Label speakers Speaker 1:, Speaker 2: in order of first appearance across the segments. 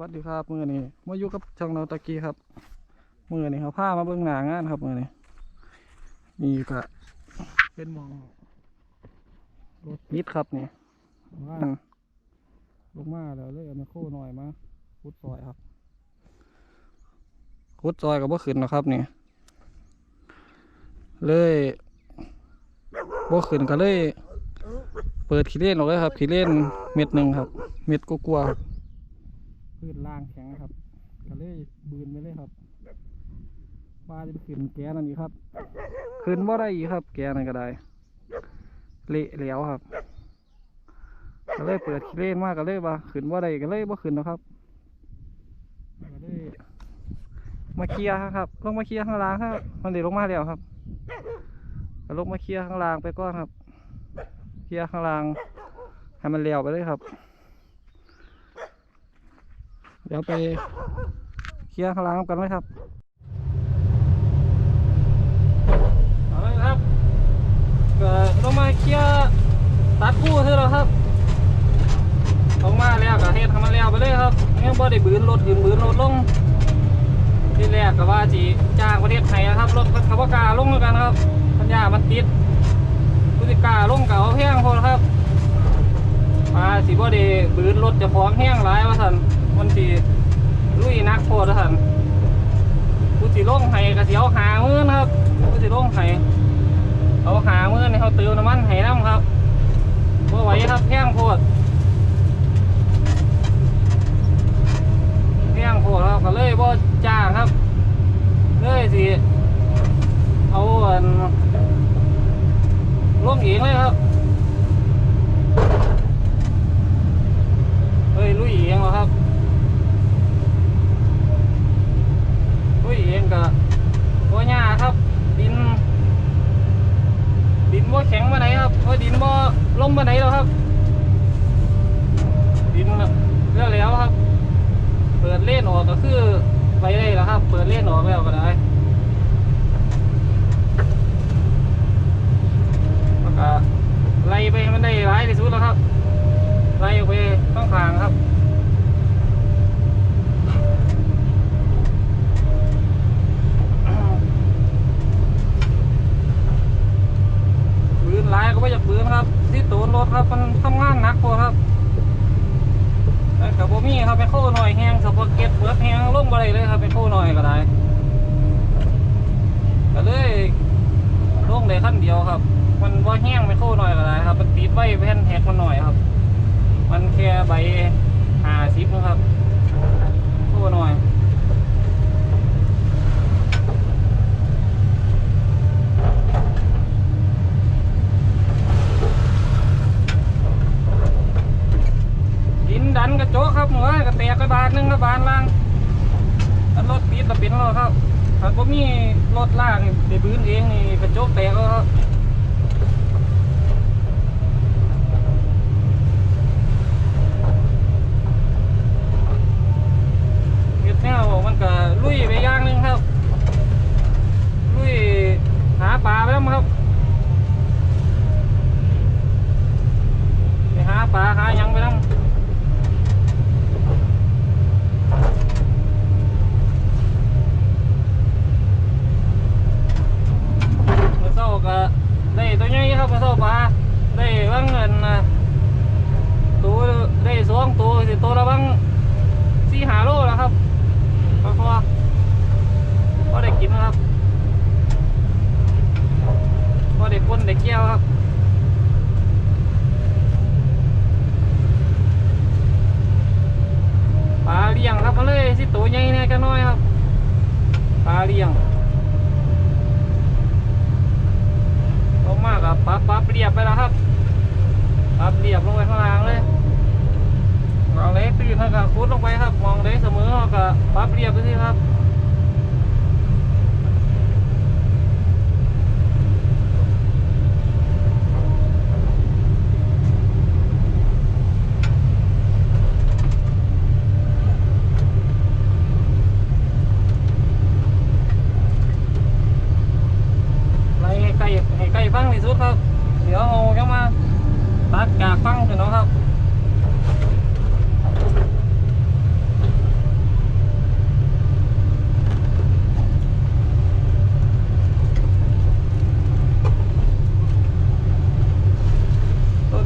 Speaker 1: วัสดีครับมือนี้มาอยู่กับช่องเราตะกี้ครับมือนี้เขาพามาเบิ่งหนางานครับมือนี้นี่ก็เป็นหมองรถปิดครับนี่ว่าลงมาแล้วเลยเอามาโค้หน่อยมาขุดซอยครับขุดซอยกับบ่ขึ้นนะครับนี่เลยบ่ขึ้นก็เลย เปิดขี้เล่นออกเลยครับขี้เล่นเม็ดหนึ่งครับ เม็ดกลัวาๆครับ พื้นล่างแข็งครับก็เลยบืนไปเลยครับปลาจะไปขึ้นแกนั่นอีกครับ ขึ้นบ่าได้อีกครับ แกนั่นก็ได้เละแล้วครับก็เลยเปิดขี้เล่นมากก็เลยว่าขึ้นบ่าได้ก็เลยบ่าขึ้นนะครับก็เลยมาเคลียร์ครับลงมาเคลียร์ข้างล่างครับมันเดี๋ยวลงมาแล้วครับลงมาเคลียร์ข้างล่างไปก่อนครับ เคลียร์ข้างล่างให้มันเลี้ยวไปเลยครับ เดี๋ยวไปเคลียร์ข้างล่างกันไหมครับเอาลยครับก็ลงมาเคลียร์ตัดคู่เท่าแล้วครับลงมาแล้วก็เฮ็ดทำมันแล้วไปเลยครับยังบ่ได้บืนรถขึ้นบืนรถลงที่แรกก็ว่าจีจ้างประเทศไทยนะครับรถมันเขาว่ากล้าลงเหมือนกันครับสัญญามันติดผู้สิกาลงกับเอาแห้งพอครับมาสิบ่ได้บืนรถจะฟ้องแห้งหลายว่าสัน มันสิลุยนักโพดว่าสันผู้สิลงไห้ก็สิเอาหาเมื่อนครับผู้สิลงไห้เอาหาเมื่อนให้เขาเติมน้ำมันให้น้ำครับบ่ไหวครับแห้งโพดแห้งโพดครับก็เลยบ่จ้างครับเลยสิเอาอันลงเองเลยครับ เฮ้ยลุยเองเหรอครับลุยเองกะตัวยาครับ ดิน ดินว่าแข็งมาไหนครับเพราะดินว่าลมมาไหนแล้วครับ ดินเรียวแล้วครับ เปิดเล่นออกก็คือไปได้แล้วครับ เปิดเล่นออกแล้วก็ได้แล้วก็ไล่ไปให้มันได้ร้ายที่สุดแล้วครับ ไล่ออกไปข้างทางครับ ปืนหลายก็ไม่อยากปืนครับ ที่ตูนรถครับ มันทำงานหนักพอครับแต่กับโบมี่ครับเป็นโค้หน่อยแห้งสปอเก็ตเปลือกแห้งลงบ่ได้เลยครับเป็นโค้หน่อยก็ได้ก็เลยลงได้ขั้นเดี ยวครับ มันว่าแห้งเป็นโค้หน่อยก็ได้ครับ มันติดไว้แผ่นแหกมันหน่อยครับ มันแค่ใบหาซิปนะครับโค้หน่อยดินดันกระโจกครับหน่วยกระแตกกระบาดหนึงกระบาดล่างรถปิดระปิดแล้วครับ ถ้าผมมีรถล่างนี่ได้บื้นเองนี่กระจกแตกแล้วครับเฮ็ดแนวมันก็ลุยไปอย่างหนึงครับ ลุยหาปลาไปแล้วครับ ไปหาปลาหาหยังไปแล้ว มื่อเช้าก็ได้ตัวใหญ่ครับมื่อเช้าปลาได้บางเงินน่ะตัวได้สองตัวสิตัวละบางสี่หาโลแล้วครับพอพอพอได้กินครับพอได้คนได้เกี่ยวครับปลาเลี้ยงครับมาเลย สิตัวใหญ่แน่กันน้อยครับปลาเลี้ยงลงมากครับปั๊บปั๊บเรียบไปแล้วครับปั๊บเรียบลงไปข้างล่างเลยมองเลยตื่นเท่ากับคุดลงไปครับ มองเลยเสมอครับปั๊บเรียบไปสิครับ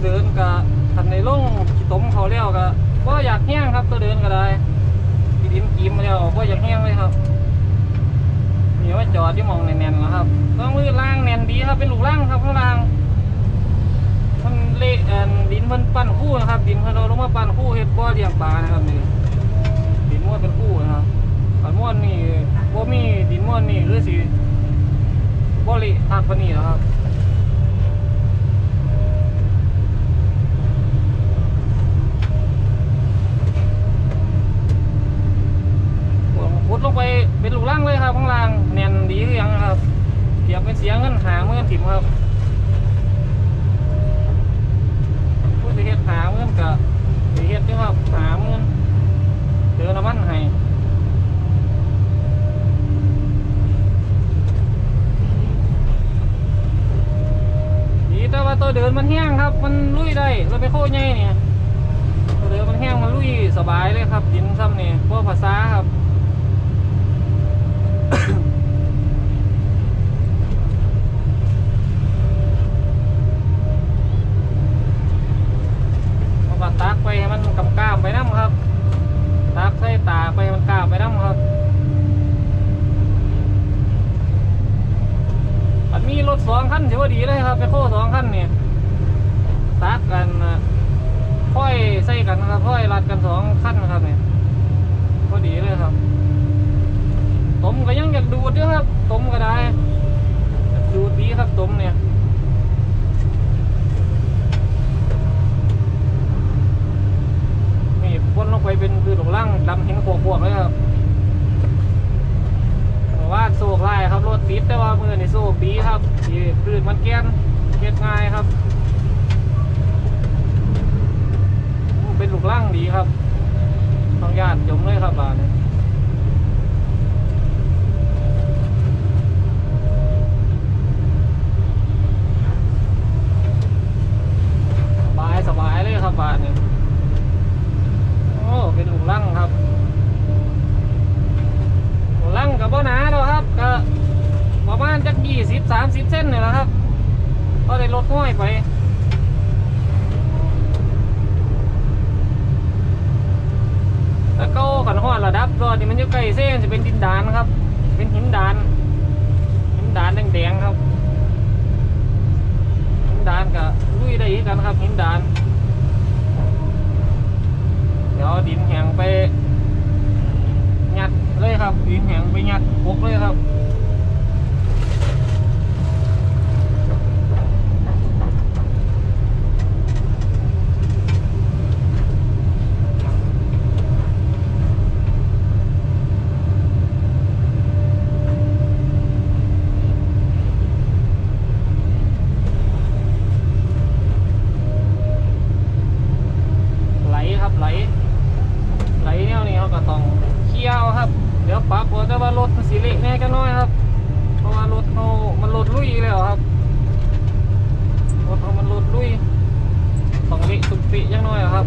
Speaker 1: เดินก็ทันในร่องขี้ตมเขาเลี้ยวก็ก็อยากแห้งครับตัวเดินก็ได้ีดินกีมเลี้ยวก็อยากแห้งเลยครับมีว่าจอดที่มองแน่นแล้วครับต้องมือล่างแน่นดีครับเป็นหลุมล่างครับข้างล่างมันเละดินมันปั้นคู่นะครับ ดินพันเราลงมาปั้นคู่เห็ดบ่อเลี้ยงปลานะครับนี่ดินม้วนเป็นคู่นะครับม้วนนี่บ่มีดินม้วนนี่หรือสิบ่เละทากปนีนะครับ ตัวเดินมันแห้งครับ มันลุยได้เราไปโค้ใหญ่เนี่ยตัวเดินมันแห้งมันลุยสบายเลยครับดินซ้ำนี่ยพวกภาษาครับ มันก็ตักไปให้มันกำกาบไปน้ำครับ ตักใส่ตาไปให้มันกาบไปน้ำครับอัน มีรถสองคันถือว่าดีเลยครับไปโค้สองคันเนี่ยตักกันค่อยใส่กันนะครับค่อยรัดกันสองคันนะครับเนี่ยพอดีเลยครับตมก็ยังอยากดูดด้วยครับตมก็ได้ ดูดดีครับตมเนี่ยนี่พ่นลงไปเป็นคือหลงล่างดำเหินโขกๆเลยครับแต่ว่าโซ่คลายครับรถติดแต่ว่ามือในโซ่ปีครับที่พื้นมันแก้นเก็ดง่ายครับ เป็นลูกล่างดีครับต้องญาติยมเลยครับบานนี้สบายสบายเลยครับบานนี้โอ้เป็นลูกลังครับลูกลังกับบ่หนาแล้วครับก็ประมาณจักยี่สิบสามสิบเส้นนี่แหละครับ ก็ได้ลดห้อยไปแล้วก็ขันห้อยระดับรอดนี่มันอยู่ใกล้เส้นจะเป็นดินดานครับ เป็นหินดานหินดานแดงๆครับหินดานกับลุยได้อีกกันครับหินดาน เดี๋ยวดินแห้งไป ยัดเลยครับดินแห้งไปยัดพกเลยครับ ไหลไหลแนวนี้เขาก็ต้องเคี่ยวครับ เดี๋ยวปรับเอาแต่ว่ารถมันสีเล็กแน่กันน้อยครับ เพราะว่ารถเขามันรถลุยแล้วครับรถเขามันรถลุยต้องเละตุกติยังน้อยครับ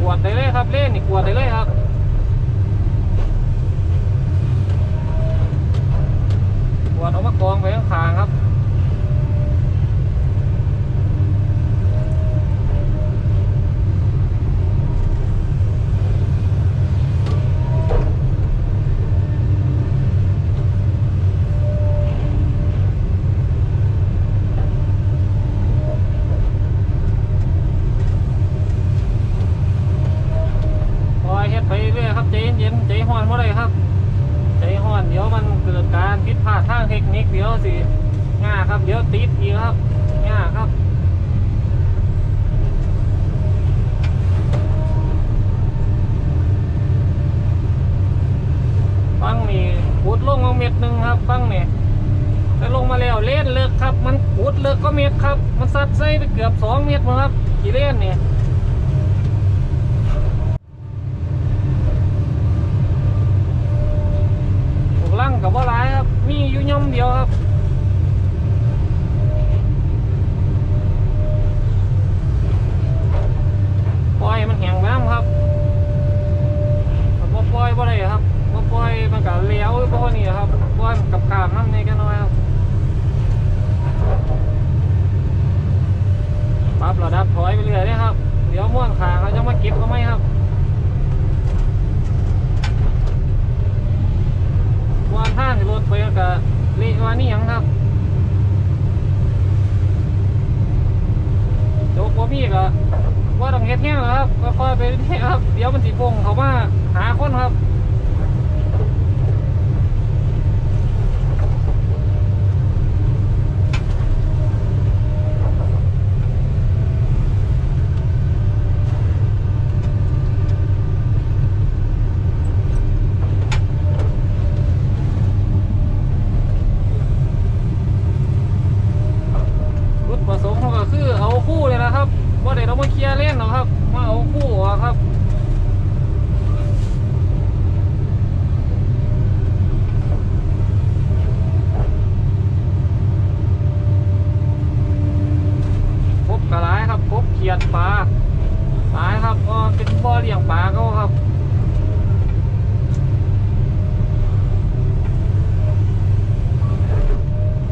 Speaker 1: กวดได้เลยครับเล่นนี่กวดได้เลยครับ กวดเอามากองไปข้างๆครับ คอยเฮ็ด ไปเรื่อยครับใจเย็นใจห้อนเมื่อไรครับ ใจห้อนเดี๋ยวมันเกิดการผิดพลาดทางเทคนิคเดี๋ยวสิง่าครับเดี๋ยวติดอีกครับง่าครับฟังนี่ขุดลงมาเม็ดหนึ่งครับฟังนี่แต่ลงมาแล้วเล่นเลิกครับ มันขุดเลิกก็เม็ดครับ มันซัดใส่ไปเกือบสองเม็ดมั้งครับกี่เล่นเนี่ย พวกลังกับว่าร้ายครับ มีอยู่ย่อมเดียวครับ ปล่อยมันแห้งไปน้ำครับถ้าบ่ปล่อยบ่ได้ครับบ่ปล่อยมันก็เลี้ยวเพราะนี่ครับ ขามน้ำนี่กันหน่อยครับปรั บระดับถอยไปเรื่อยเลยครับ เดี๋ยวม่วนขาเขาจะมาเก็บก็ไม่ครับวันท่านรถไปกับเละวานี่ยังครับโจกว่าพี่ก็ว่าต้องเฮ็ดแห้งแล้วครับค่อยๆไปเรื่อยครับ เดี๋ยวมันสิพงเขามาหาคนครับ จุดประสงค์เขาก็คือเอาคู่เลยนะครับว่าเดี๋ยวเรามาเคลียร์เล่นหรอกครับ มาเอาคู่ออกครับ พบกระไรครับ พบเขียดปลาปลาครับก็เป็นบ่อเลี้ยงปลาเขาครับ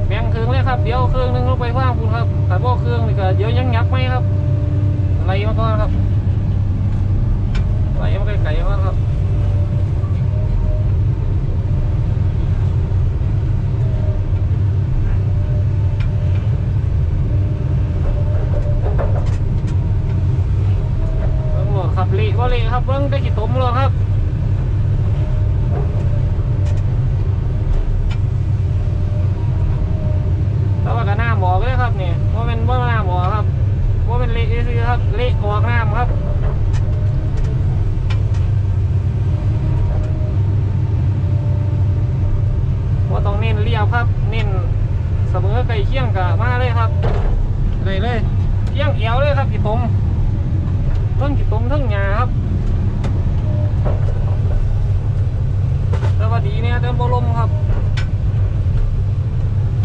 Speaker 1: แบ่งเครื่องเลยครับ เดี๋ยวเครื่องหนึงลงไปว่างคุณครับแต่บ่เครื่องนี่ก็เดี๋ยวยังยักไหมครับไหลมาก่อนครับไหลมาไกลๆก่อนครับ เบิ้งโหลดครับเละบ่ เละครับเบิ้งได้กี่ตมแล้วครับแต่ว่าก็น้ำบอกเลยครับนี่ว่าเป็นว่าน้ำบอกครับว่าเป็นเละซื้อๆครับเละออกน้ำครับว่าต้องเน้นเรียบครับ เน้นเสมอไก่เคี่ยงกับมาเลยครับเลยเลยเคี่ยงเอวเลยครับกี่ตมเพิ่งกี่ตมเพิ่งหยาครับแต่ ว่าดีเนี่ยแต่บ่ลมครับ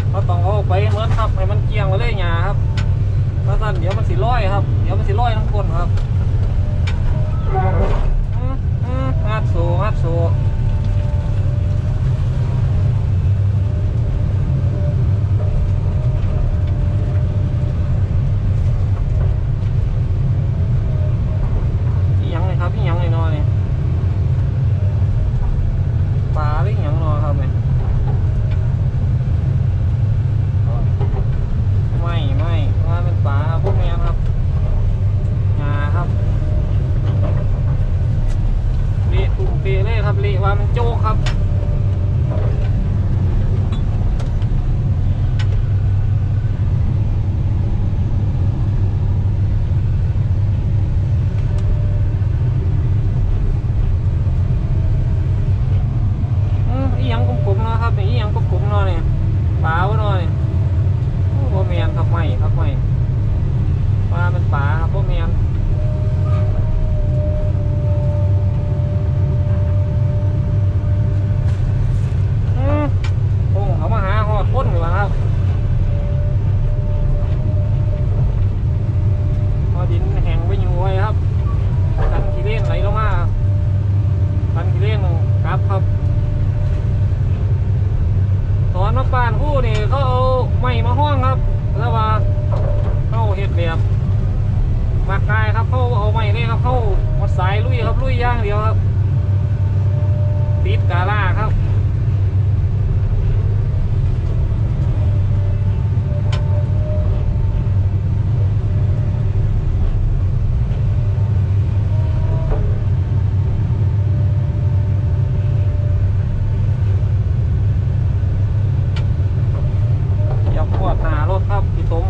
Speaker 1: เราต้องเอาไปเหมือนทับให้มันเกี่ยงไว้เลยหยาครับเพราะนั้นเดี๋ยวมันสิลอยครับ เดี๋ยวมันสิลอยทั้งคนครับอืมอืมงัดสูงัดสูอีหยังเลยครับอีหยังเลยเนอเนี่ยปลาหรืออีหยังเนอครับเนี่ย ไม่ไม่ว่าเป็นปลาพวกนี้ครับงาครับเละตุ่มเปเล่ ครับเละว่ามันโจกครับ อืมอีหยังกลมๆเนาะครับนี่อีหยังกลมๆเนาะเนี่ยปลาวะเนาะเนี่ย พวกเมียนครับไม่ครับไม่ปลาเป็นปลาครับพวกเมียนอืมโอ้เขามาหาหอดพ้นอยู่แล้วครับพอดินแห้งไปอยู่ไว้ครับกันขี้เล่นไหลลงมาครับกันขี้เล่นกลับครับ ตอนมาป่านผู้นี่เขาเอาไม้มาห้องครับ แล้วว่าเข้าเห็ดแบบมากายครับ เขาเอาไม้เลยครับเขามาสายลุยครับลุยย่างเดียวครับติดกาล่าครับ อย่าปวดหนารถครับพี่ตรง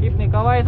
Speaker 1: คลิปนี้ก็ไว้ซ้ำนี่แล้วครับ เดี๋ยวมาพอกันคลิปหน้าครับ ขอบคุณที่มารับ